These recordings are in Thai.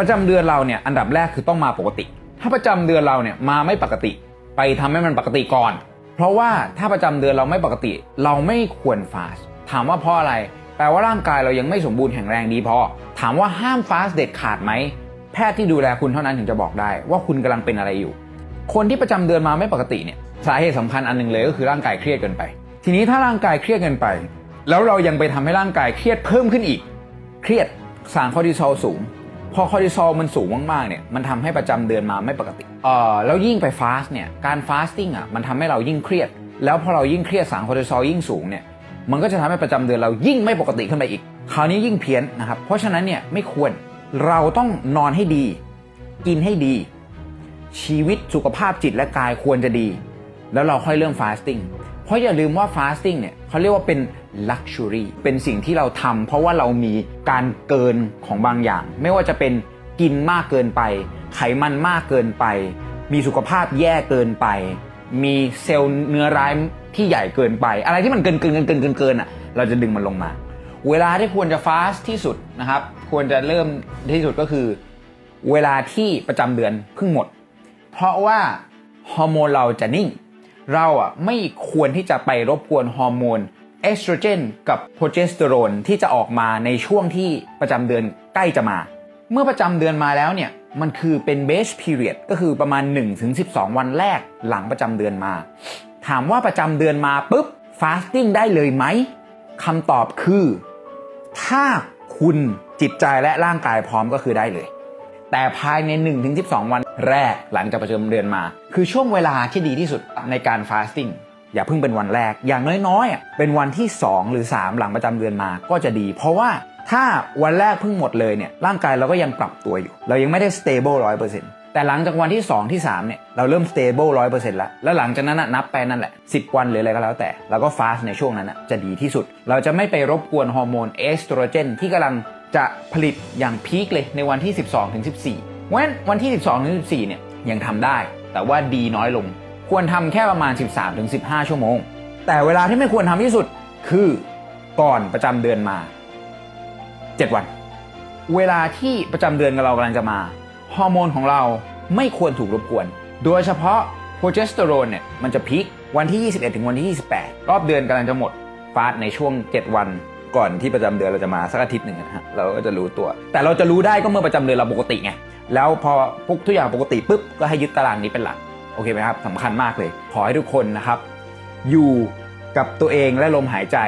ประจำเดือนเราเนี่ยอันดับแรกคือต้องมาปกติ ถ้าประจำเดือนเราเนี่ยมาไม่ปกติ ไปทำให้มันปกติก่อน เพราะว่าถ้าประจำเดือนเราไม่ปกติ เราไม่ควรฟาสถามว่าเพราะอะไร แปลว่าร่างกายเรายังไม่สมบูรณ์แข็งแรงดีพอ ถามว่าห้ามฟาสเด็ดขาดไหมแพทย์ที่ดูแลคุณเท่านั้นถึงจะบอกได้ ว่าคุณกำลังเป็นอะไรอยู่ คนที่ประจำเดือนมาไม่ปกติเนี่ยสาเหตุสำคัญอันหนึงเลยก็คือร่างกายเครียดเกินไป ทีนี้ถ้าร่างกายเครียดเกินไป แล้วเรายังไปทำให้ร่างกายเครียดเพิ่มขึ้นอีก เครียดสารคอร์ติซอลสูง พอคอร์ติซอลมันสูงมากๆเนี่ยมันทำให้ประจำเดือนมาไม่ปกติเอ่อแล้วยิ่งไปฟาสต์เนี่ยการฟาสติ้งอะมันทำให้เรายิ่งเครียด แล้วพอเรายิ่งเครียดสารคอร์ติซอลยิ่งสูงเนี่ยมันก็จะทำให้ประจำเดือนเรายิ่งไม่ปกติขึ้นไปอีก คราวนี้ยิ่งเพี้ยนนะครับเพราะฉะนั้นเนี่ยไม่ควรเราต้องนอนให้ดี กินให้ดี ชีวิตสุขภาพจิตและกายควรจะดี แล้วเราค่อยเริ่มฟาสติ้งเพราะอย่าลืมว่าฟาสติ้งเนี่ยเขาเรียกว่าเป็น Luxury เป็นสิ่งที่เราทำเพราะว่าเรามีการเกินของบางอย่าง ไม่ว่าจะเป็นกินมากเกินไป ไขมันมากเกินไป มีสุขภาพแย่เกินไป มีเซลล์เนื้อร้ายที่ใหญ่เกินไป อะไรที่มันเกินเกินเกินเกินเกินเกินอะเราจะดึงมันลงมา เวลาที่ควรจะฟาสที่สุดนะครับ ควรจะเริ่มที่สุดก็คือ เวลาที่ประจำเดือนเพิ่งหมด เพราะว่าฮอร์โมนเราจะนิ่ง เราอะไม่ควรที่จะไปรบกวนฮอร์โมน เอสโตรเจนกับโปรเจสเตอโรนที่จะออกมาในช่วงที่ประจำเดือนใกล้จะมา เมื่อประจำเดือนมาแล้วเนี่ยมันคือเป็นเบสพีเรียดก็คือประมาณ 1-12 วันแรกหลังประจำเดือนมา ถามว่าประจำเดือนมาปุ๊บฟาสติ้งได้เลยไหมคำตอบคือ ถ้าคุณจิตใจและร่างกายพร้อมก็คือได้เลย แต่ภายใน 1-12 วันแรกหลังจากประจำเดือนมา คือช่วงเวลาที่ดีที่สุดในการฟาสติ้ง อย่าเพิ่งเป็นวันแรก อย่างน้อยๆ เป็นวันที่ 2 หรือ 3 หลังประจำเดือนมาก็จะดี เพราะว่าถ้าวันแรกเพิ่งหมดเลยเนี่ยร่างกายเราก็ยังปรับตัวอยู่ เรายังไม่ได้ stable 100%แต่หลังจากวันที่ 2 ที่ 3 เนี่ยเราเริ่ม stable 100%แล้ว แล้วหลังจากนั้นนับไปนั่นแหละ 10 วันหรืออะไรก็แล้วแต่ เราก็ฟาสในช่วงนั้นนะจะดีที่สุด เราจะไม่ไปรบกวนฮอร์โมนเอสโตรเจนที่กำลังจะผลิตอย่างพีคเลยในวันที่ 12ถึง14เพราะฉะนั้นวันที่ 12-14เนี่ยยังทำได้ แต่ว่าดีน้อยลง ควรทำแค่ประมาณ 13ถึง15 ชั่วโมง แต่เวลาที่ไม่ควรทำที่สุดคือก่อนประจำเดือนมา 7 วัน เวลาที่ประจำเดือนเรากำลังจะมา ฮอร์โมนของเราไม่ควรถูกรบกวน โดยเฉพาะโปรเจสเตอโรนเนี่ยมันจะพีควันที่ 21 ถึงวันที่ 28 รอบเดือนกำลังจะหมดฟาสในช่วง 7 วันก่อนที่ประจำเดือนเราจะมาสักอาทิตย์หนึ่งนะฮะเราก็จะรู้ตัว แต่เราจะรู้ได้ก็เมื่อประจำเดือนเราปกติไงแล้วพอพุกทุกอย่างปกติปุ๊บก็ให้ยึดตารางนี้เป็นหลัก โอเคไหมครับสำคัญมากเลย ขอให้ทุกคนนะครับ อยู่กับตัวเองและลมหายใจ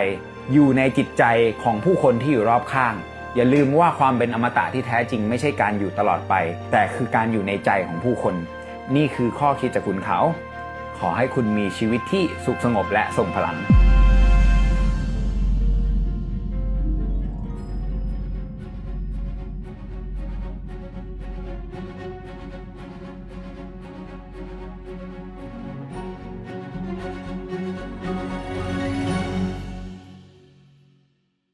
อยู่ในจิตใจของผู้คนที่อยู่รอบข้าง อย่าลืมว่าความเป็นอมตะที่แท้จริง ไม่ใช่การอยู่ตลอดไป แต่คือการอยู่ในใจของผู้คน นี่คือข้อคิดจากคุณเขา ขอให้คุณมีชีวิตที่สุขสงบและทรงพลัง